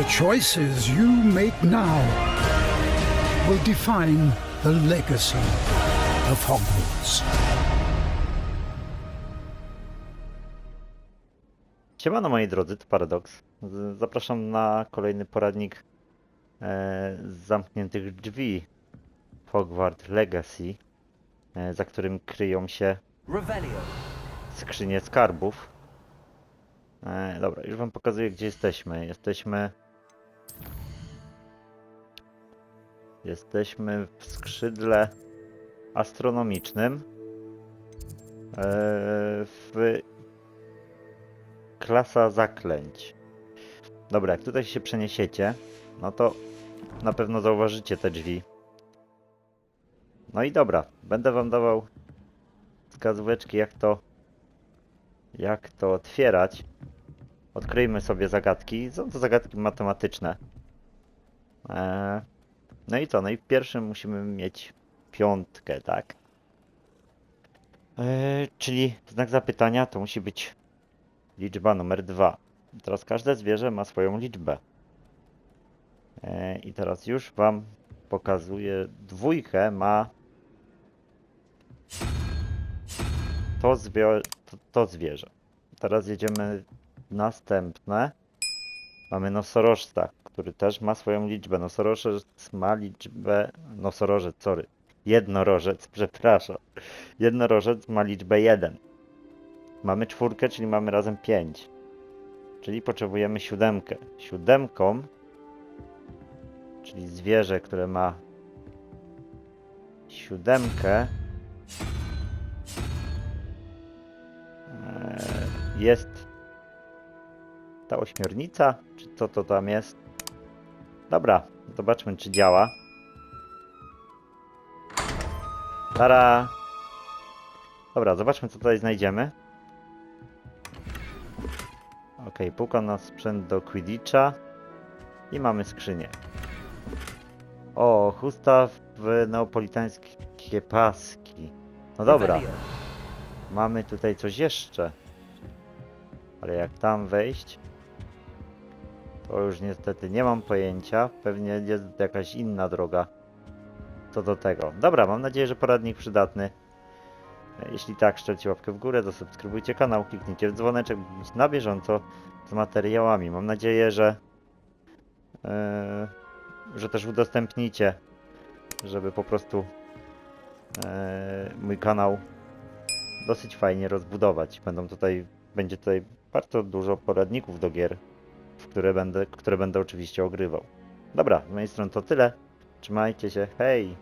The choices you make now will define the legacy of Hogwarts. Siemano moi drodzy, to Paradox. Z- Zapraszam na kolejny poradnik e, z zamkniętych drzwi Hogwarts Legacy, e, za którym kryją się skrzynie skarbów. E, dobra, już wam pokazuję gdzie jesteśmy. Jesteśmy... Jesteśmy w skrzydle astronomicznym. E, w klasa zaklęć. Dobra, jak tutaj się przeniesiecie, no to na pewno zauważycie te drzwi. No i dobra, będę wam dawał wskazóweczki jak to jak to otwierać. Odkryjmy sobie zagadki. Są to zagadki matematyczne. Eee, no i co? No i w pierwszym musimy mieć piątkę, tak? Eee, czyli znak zapytania to musi być liczba numer dwa. Teraz każde zwierzę ma swoją liczbę. Eee, I teraz już wam pokazuję. Dwójkę ma to, to, to zwierzę. Teraz jedziemy następne. Mamy nosorożca, który też ma swoją liczbę. Nosorożec ma liczbę. Nosorożec, sorry. Jednorożec, przepraszam. Jednorożec ma liczbę 1. Mamy czwórkę, czyli mamy razem 5. Czyli potrzebujemy siódemkę. Siódemką, czyli zwierzę, które ma siódemkę, e, jest ta ośmiornica, czy co to tam jest. Dobra, zobaczmy czy działa. Tara! Dobra, zobaczmy co tutaj znajdziemy. Ok, półka na sprzęt do Quidditcha. I mamy skrzynię. O, chusta w neapolitańskie paski. No dobra. Mamy tutaj coś jeszcze. Ale jak tam wejść? To już niestety nie mam pojęcia. Pewnie jest jakaś inna droga. Co do tego. Dobra, mam nadzieję, że poradnik przydatny. Jeśli tak, szczelcie łapkę w górę, zasubskrybujcie kanał, kliknijcie w dzwoneczek, by być na bieżąco z materiałami. Mam nadzieję, że e, że też udostępnicie, żeby po prostu e, mój kanał dosyć fajnie rozbudować. Będą tutaj, będzie tutaj bardzo dużo poradników do gier, które będę, które będę oczywiście ogrywał. Dobra, z mojej strony to tyle. Trzymajcie się, hej!